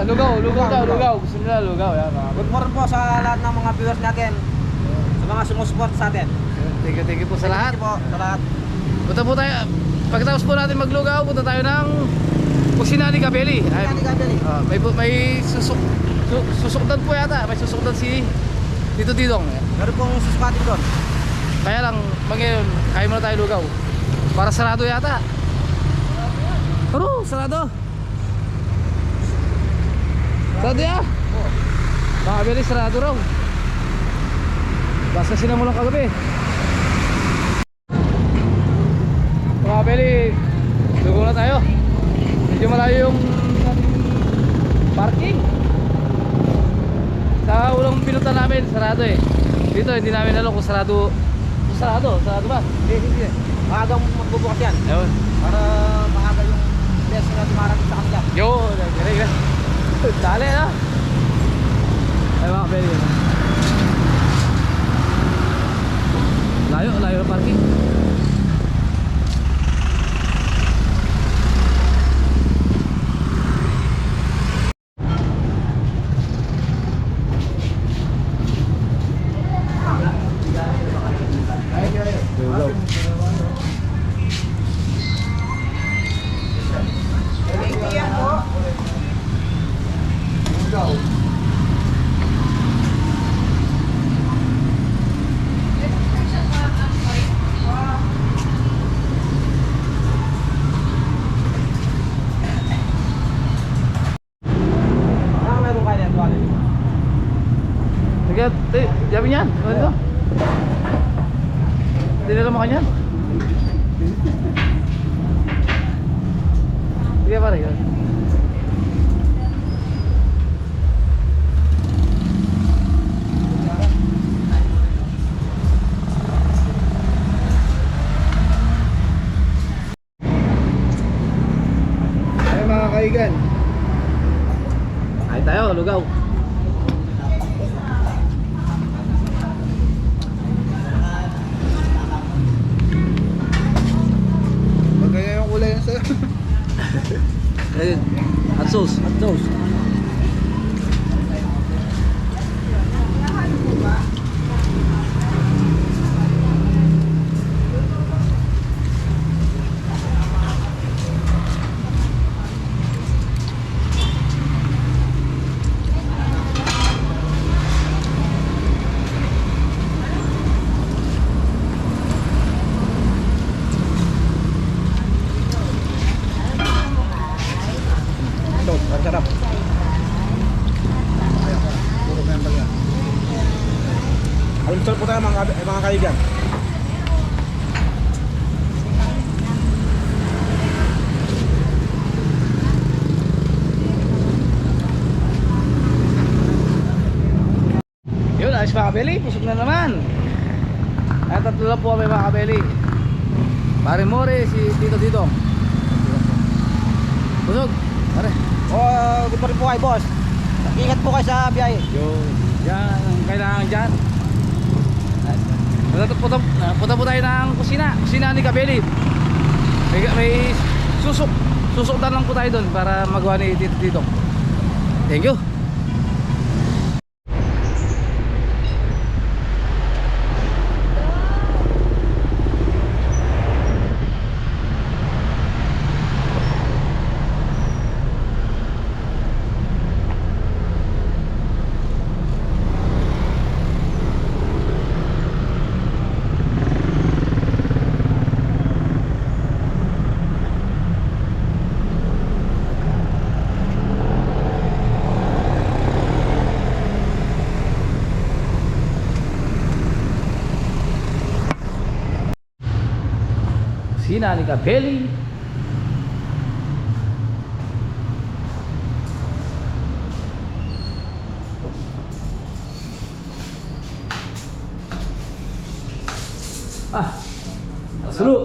Ah, tayo? Lugaw, lugaw daw, Lugaw. lugaw. Gusto nila lugaw. Yan, mga Good morning po sa lahat ng mga viewers natin. Sa mga sumusupport sa atin. Thank you, thank you po sa lahat. Thank you po sa lahat. Punta po tayo. Pagkatapos po natin maglugaw, punta tayo ng Kusina ni Kabeli. Ay, Kusina ni Kabeli. ah, may, may susuk, su, susukdan po yata. May susukdan si Tito Didong. Meron pong susukatin doon. Kaya lang, ngayon, kaya muna tayo lugaw. Para sarado yata. Pero, sarado. Sarado ya? Baka Kabeli, sarado raw. Basta sinamulang kagabi. Mga Kabeli, lugaw na tayo. Medyo malayo yung parking. Sa ulang pinutan namin, sarado eh. Dito hindi namin alam kung sarado. Kung sarado, sarado ba? Hindi, hindi. Maagang magbubukas yan. Ayun. Para maaga yung best na dumarating sa kanila. Yo, ka. Dali na. Ay mga pwede. Layo, layo ng parking. Lugaw. Ah, meron kayo yan. tuwalin. Sige, eh, yabi niyan. Ano ito? Hindi nila makanyan. Sige pare. yun. Ay mga kaigan, Ay tayo, lugaw. magkaya yung kulay yan sa'yo. Ayun. At sauce. At sauce. Ito, ang sarap. Puro member yan. Almusal po tayo mga, mga kaigan. Ayos mga kabeli. Pusok na naman. Ay, tatlo lang po kami mga kabeli. Pare More, si Tito Dito. Pusok. Pare. Oh, good morning po kayo, boss. Ingat po kayo sa biyahe. Yun. Yan ang kailangan dyan. Punta, punta, punta po tayo ng kusina. Kusina ni Kabeli. May, may susok. Susuktan lang po tayo doon para magawa ni Tito Dito. Thank you. Kusina ni Kabeli. Ah, Sulu.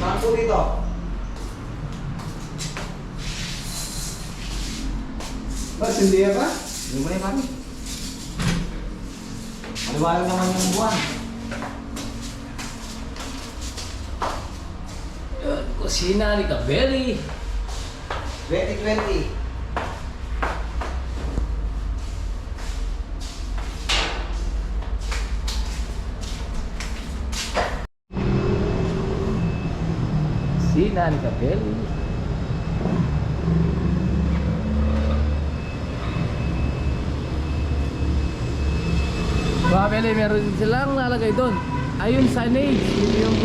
Saan po dito? Bas, hindi ba? Hindi mo na Maliwanag naman yung buwan. Yun, kusina ni Kabeli. 2020. Kusina ni Kabeli. Kabeli, meron silang nalagay doon. Ayun signage, yun yung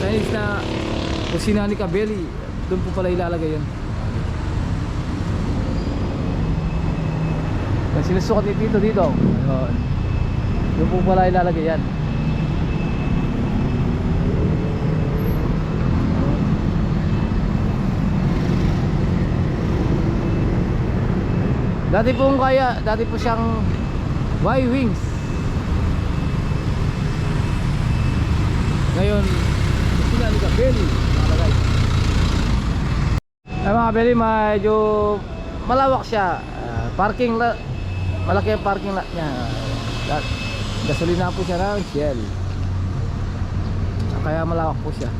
signage na kusina ni Kabeli. Doon po pala ilalagay yun. Yung sinusukat ni Tito dito. Ayun. Doon po pala ilalagay yan. Dati po kaya, dati po siyang Y-Wings. Ngayon, kusina ni Kabeli. Nakalagay. Ay mga Kabeli, medyo malawak siya. Ah, parking lot, malaki ang parking lot niya. Uh, gasolina po siya ng Shell. Ah, Kaya malawak po siya.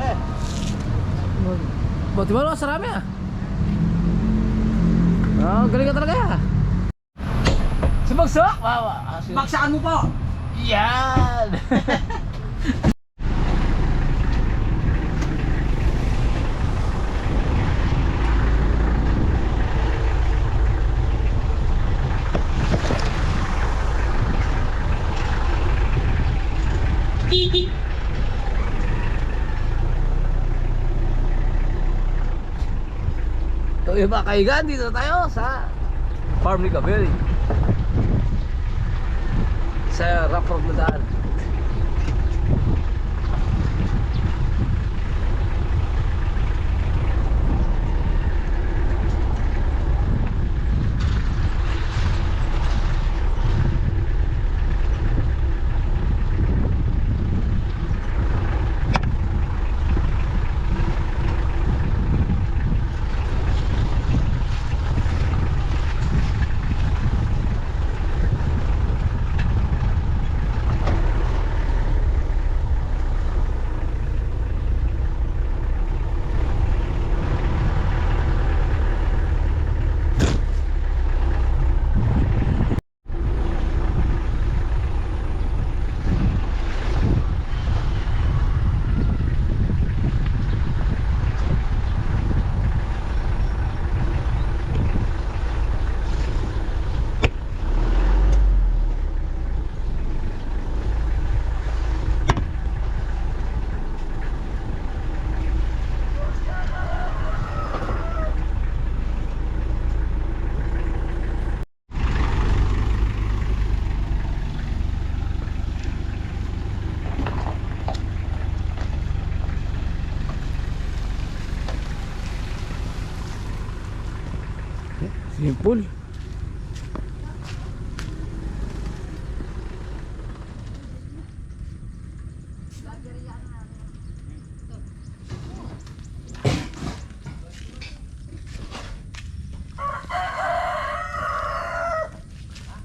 Eh, Buti ba sarami ah? Ah, galing ka talaga ah. Sumagsak! Wow, ah, sin- baksakan mo po. Yan! Ito yung mga kaigan dito tayo sa farm ni Kabeli سيارة رفض متعارف Simple.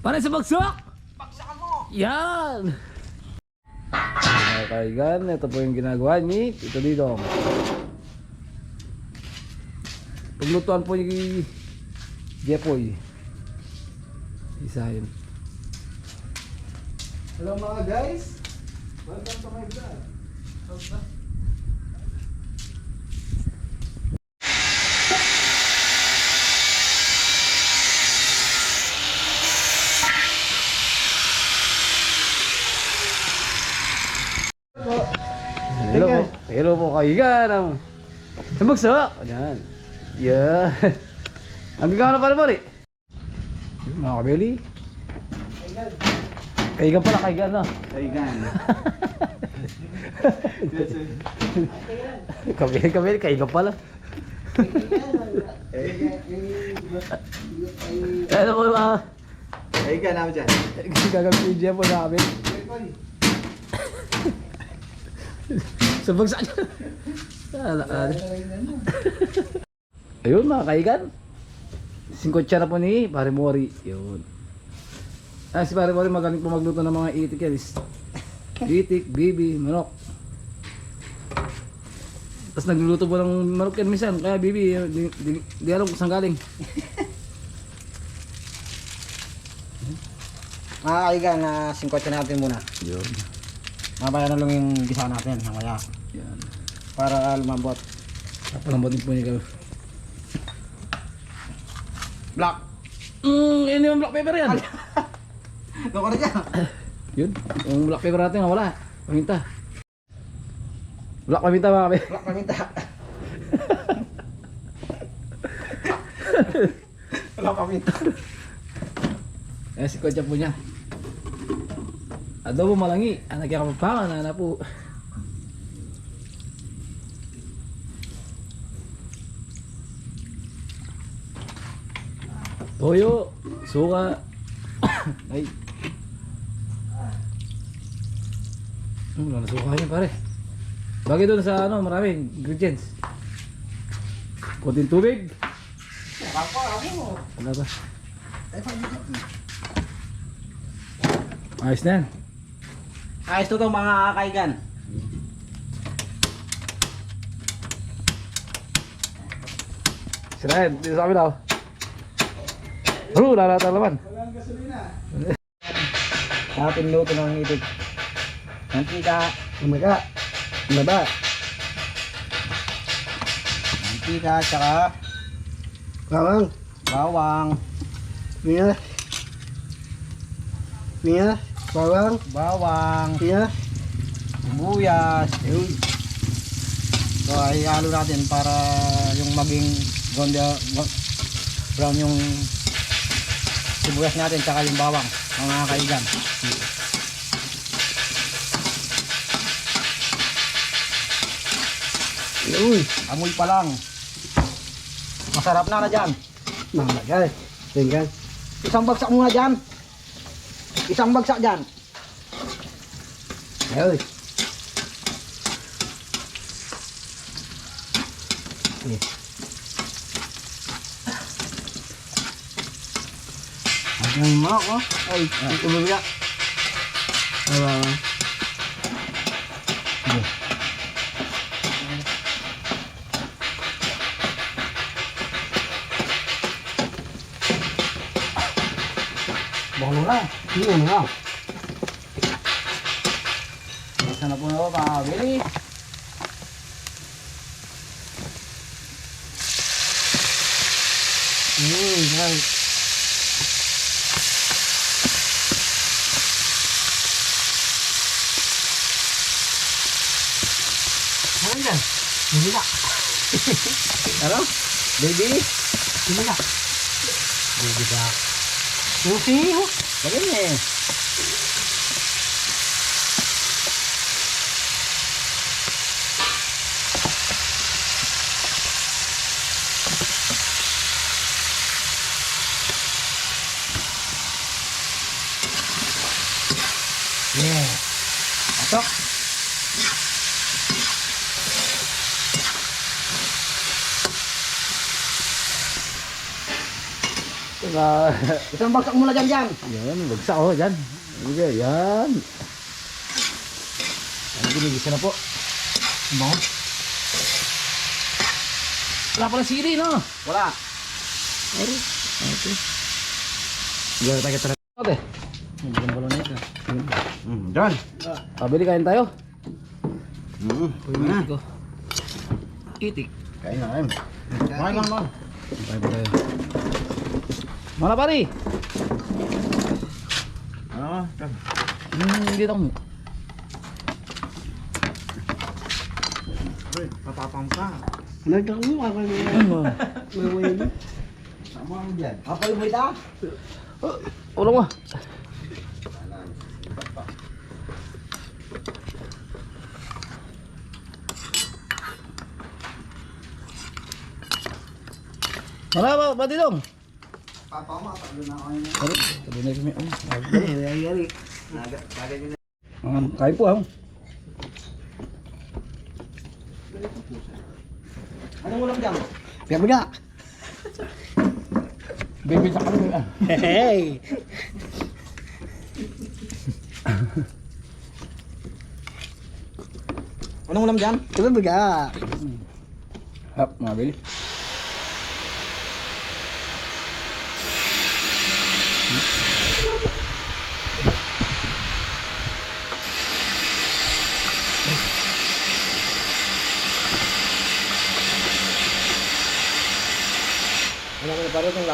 Para sa bagsak! Baksakan mo. Yan! Mga kaigan, ito po yung ginagawa ni Tito Didong. Paglutuan po ni Jepoy. Isa yun. Hello mga guys. Welcome to my vlog. Hello po. Hello po kaigan. Ang Sumagsak! Ayan. Yeah. Ang gagawin na pala mo rin. Mga kabeli. Kaigan pala, kaigan no? Kaigan. kabeli, kabeli, kaigan pala. Ano po mga Kaigan namin dyan. gagawin Jeff po na kami. Sabagsak. Ayun mga kaigan. Singkotsa na po ni Pare Mori. Yun. Ah, si pare pare magaling po magluto ng mga itik yan. is- Itik, bibi, manok. Tapos nagluluto po ng manok yan minsan. Kaya bibi, di, di, di alam kung saan galing. Mga kaigan, na 50 natin muna. Yun. Mabaya na lang yung gisa natin, mamaya. Yan. Para lumambot. Papalambutin po niya kayo. Black. Mm, yun yung black pepper yan. Ka na dyan. Yun, yung black pepper natin wala. Paminta. Black paminta mga kape. Black paminta. Black paminta. Eh, si Kodja po niya. Adobo malangi. Anak yung kapapangan, anak po. Toyo, suka. Ay. Hmm, wala na suka niya pare. Bagay doon sa ano, maraming ingredients. Kunting tubig. Wala ba? Ayos na yan. Ayos to to mga kaigan. Sirahin, dito sa amin ako. Bro, lalata. Walang gasolina. Ating luto ng itik. Mantika. Umaga. Laba. Mantika, tsaka bawang. Bawang. Minyak. Minyak. Bawang. Bawang. Minyak. Sibuyas. Yun. So, ay halo natin para yung maging gonda, brown yung sibuyas natin tsaka yung bawang mga kaigan. Uy, amoy pa lang. Masarap na na dyan. Mamagay. Tingnan. Isang bagsak muna dyan. Isang bagsak dyan. Ayun. Eh. Ang mga ko. Ay, ito mo biya. Ay, Baka na. Hindi mo na. Isa na po na ako pakabili. Hmm, right. Ano yan? Na. ano? Baby? Na. Baby ba? Oh. Bagay eh. Yeah. Atok. Na, Isang bagsak muna dyan dyan. yan, bagsak oh, dyan. Yan, yan. Yan, ginigisa na po. Mo? Wala pala sili, no? Wala. Okay. Gawin tayo kita Ate, Hindi ko balo na ito. Hmm, dyan. pabili kain tayo. Hmm. Itik ko. Itik. Kain na kain. Kain lang. Kain pa tayo. Mga pari! Ano? Hmm, dito mo. Patapang ka. Nagkang mo ako na Ano? Sama mo dyan. Kapal mo ita? Ulang mo. Wala ba, ba dong? Papa mo, tatlo na ako yun. Sorry, sabi na kami. Yari, yari. Bagay din. Um, kain po ah. Anong ulam dyan? Kaya biga. Baby sa kami ah. Hey! Anong ulam dyan? Ito baga. Hap, mga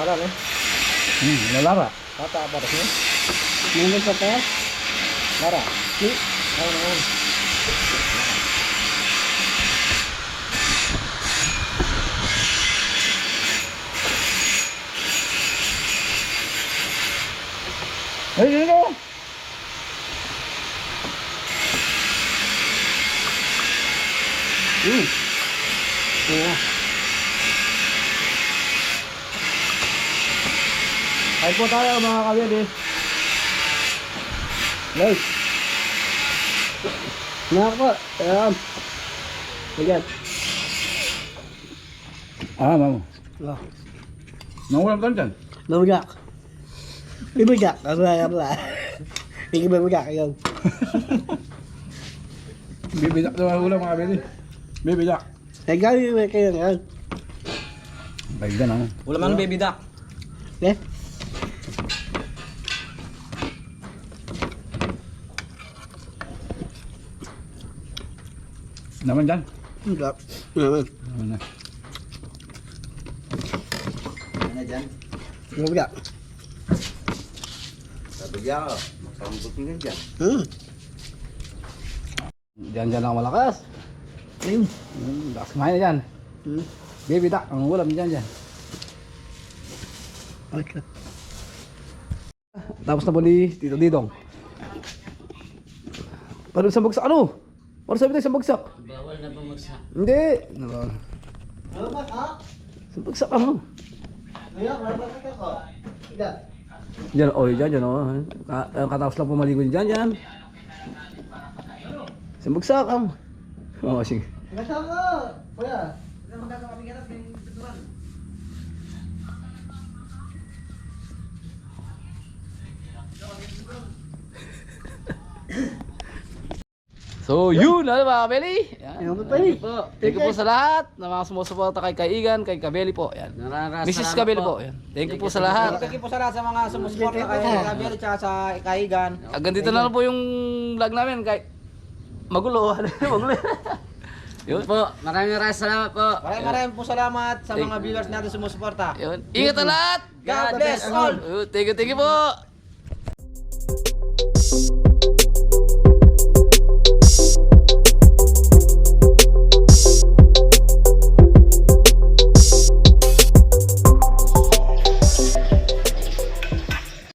ko pa rin itong lara, no? Hmm, lalara. Tata, para siya. Mga sa pa. Lara. Si. Ano naman? Ay, yun o. Hmm. Yeah. Kain po tayo mga. Guys. Nga po. Ayan. Ayan. Ah, mamo. Oh. Nangulam tayo dyan. Lumagak. Lumagak. Abla, abla. Hindi ba lumagak yun? Bibidak daw ang ulam mga kabili. Bibidak. Ay, gawin mo kayo ngayon. Na naman. Ulam ang baby duck. Eh? Naman dyan. Hindi. Naman. Naman na. Ano dyan? Lumagak. Sabi niya, makambot nga dyan. Hmm. Diyan dyan lang malakas. Ayun. Hmm, lakas kumain na dyan. Hmm. Bibidak ang ulam dyan dyan. Okay. Tapos na po ni Tito Didong. Paano sa bagsak ano? Paano sabi tayo sa bagsak? Bawal na bumagsak. Hindi. Naka- Sa bagsak ano? Ngayon, marapasok ako. Ilan? Diyan, oh, dyan, dyan, oh. Ka eh, katapos lang pumaligo dyan, dyan. Sa bagsak, ah. Oo, sige. Ngasama ko. Kuya. So, yun, ano mga kabeli? Yan. Pa pala. po. Thank you po sa lahat ng mga sumusuporta kay Kaigan, kay Kabeli po. Yan. Mrs. Kabeli po. Yan. Thank you po sa lahat. Thank you po sa lahat sa mga sumusuporta kay Gabriel at sa Kaigan. Hanggang dito na lang po yung vlog namin kay magulo. magulo. Yun. po. Maraming maraming salamat po. Maraming maraming po salamat sa mga viewers natin sumusuporta. Yun. Ingat na lahat. God bless all! Yun. Thank you, thank you po.